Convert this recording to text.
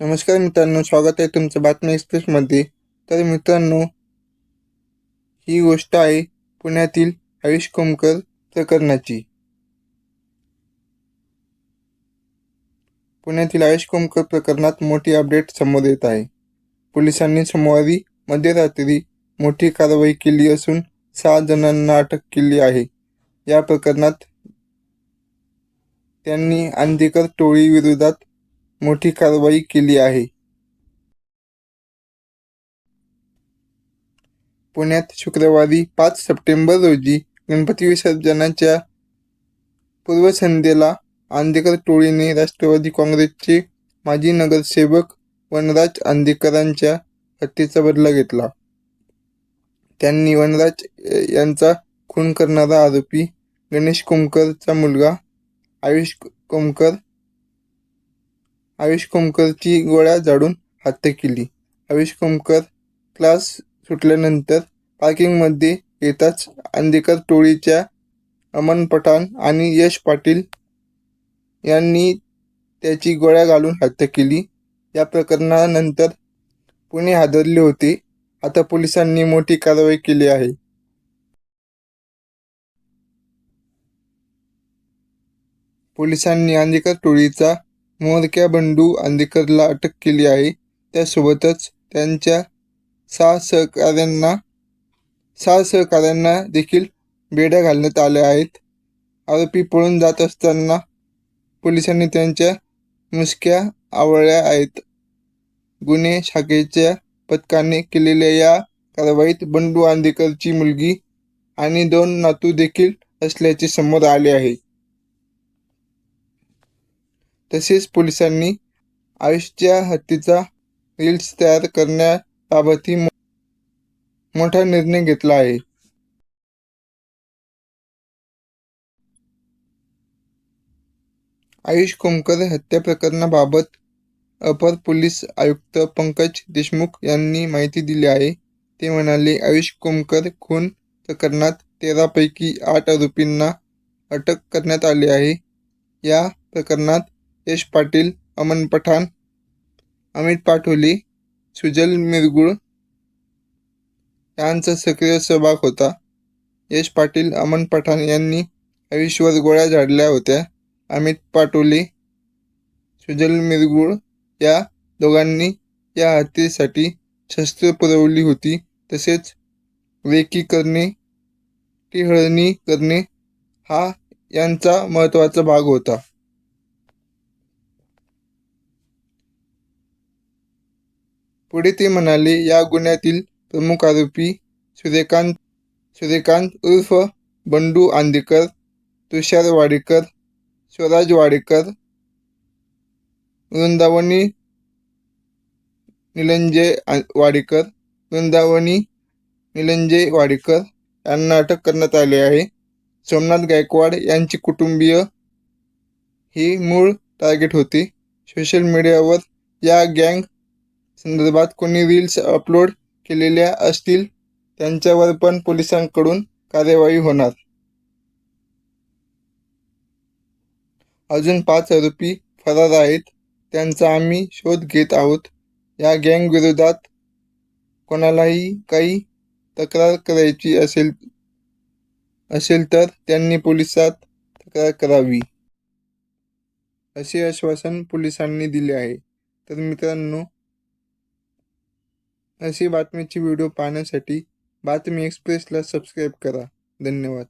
नमस्कार मित्रांनो स्वागत आहे तुमचं बातमी एक्सप्रेसमध्ये. तर मित्रांनो ही गोष्ट आहे पुण्यातील आयुष कोमकर प्रकरणाची. पुण्यातील आयुष कोमकर प्रकरणात मोठी अपडेट समोर येत आहे. पोलिसांनी सोमवारी मध्यरात्री मोठी कारवाई केली असून सहा जणांना अटक केली आहे. या प्रकरणात त्यांनी अंधेकर टोळी विरोधात मोठी कारवाई केली आहे. पुण्यात शुक्रवारी पाच सप्टेंबर रोजी गणपती विसर्जनाच्या पूर्वसंध्येला आंदेकर टोळीने राष्ट्रवादी काँग्रेसचे माजी नगरसेवक वनराज आंदेकरांच्या हत्येचा बदला घेतला. त्यांनी वनराज यांचा खून करणारा आरोपी गणेश कोमकरचा मुलगा आयुष कोमकर आयुष कोमकरची गोळ्या झाडून हत्या केली. आयुष कोमकर क्लास सुटल्यानंतर पार्किंगमध्ये येताच अंधेकर टोळीच्या अमन पठाण आणि यश पाटील यांनी त्याची गोळ्या घालून हत्या केली. या प्रकरणानंतर पुणे हादरले होते. आता पोलिसांनी मोठी कारवाई केली आहे. पोलिसांनी अंधेकर टोळीचा मोरक्या बंडू आंदेकरला अटक केली आहे. त्यासोबतच त्यांच्या सहा सहकाऱ्यांना सहा सहकाऱ्यांना देखील बेड्या घालण्यात आल्या आहेत. आरोपी पळून जात असताना पोलिसांनी त्यांच्या मुसक्या आवळल्या आहेत. गुन्हे शाखेच्या पथकाने केलेल्या या कारवाईत बंडू आंदेकरची मुलगी आणि दोन नातू देखील असल्याचे समोर आले आहे. तसेच पोलिसांनी आयुषच्या हत्येचा रील्स तयार करण्याबाबतही मोठा निर्णय घेतला आहे. आयुष कोमकर हत्या प्रकरणाबाबत अपर पोलीस आयुक्त पंकज देशमुख यांनी माहिती दिली आहे. ते म्हणाले आयुष कोमकर खून प्रकरणात तेरापैकी आठ आरोपींना अटक करण्यात आली आहे. या प्रकरणात यश पाटील अमन पठाण अमित पाठोले सुजल मिरगुळ यांचा सक्रिय सहभाग होता. यश पाटील अमन पठाण यांनी आयुषवर गोळ्या झाडल्या होत्या. अमित पाटोले सुजल मिरगुळ या दोघांनी या हत्येसाठी शस्त्र पुरवली होती. तसेच रेकी करणे टिहळणी करणे हा यांचा महत्त्वाचा भाग होता. पुढे ते म्हणाले या गुन्ह्यातील प्रमुख आरोपी सूर्यकांत सूर्यकांत उर्फ बंडू आंदेकर तुषार वाडेकर स्वराज वाडेकर वृंदावनी निलंजय आ- वाडेकर वृंदावनी निलंजय वाडेकर यांना अटक करण्यात आले आहे. सोमनाथ गायकवाड यांची कुटुंबीय हे मूळ टार्गेट होते. सोशल मीडियावर या गँग संदर्भात कोणी रील्स अपलोड केलेल्या असतील त्यांच्यावर पण पोलिसांकडून कार्यवाही होणार. अजून पाच आरोपी फरार आहेत त्यांचा आम्ही शोध घेत आहोत. या गँगविरोधात कोणालाही काही तक्रार करायची असेल असेल तर त्यांनी पोलिसात तक्रार करावी. असे आश्वासन पोलिसांनी दिले आहे. तर मित्रांनो अशी बातमीची व्हिडिओ पाहण्यासाठी बातमी एक्सप्रेसला सबस्क्राईब करा. धन्यवाद.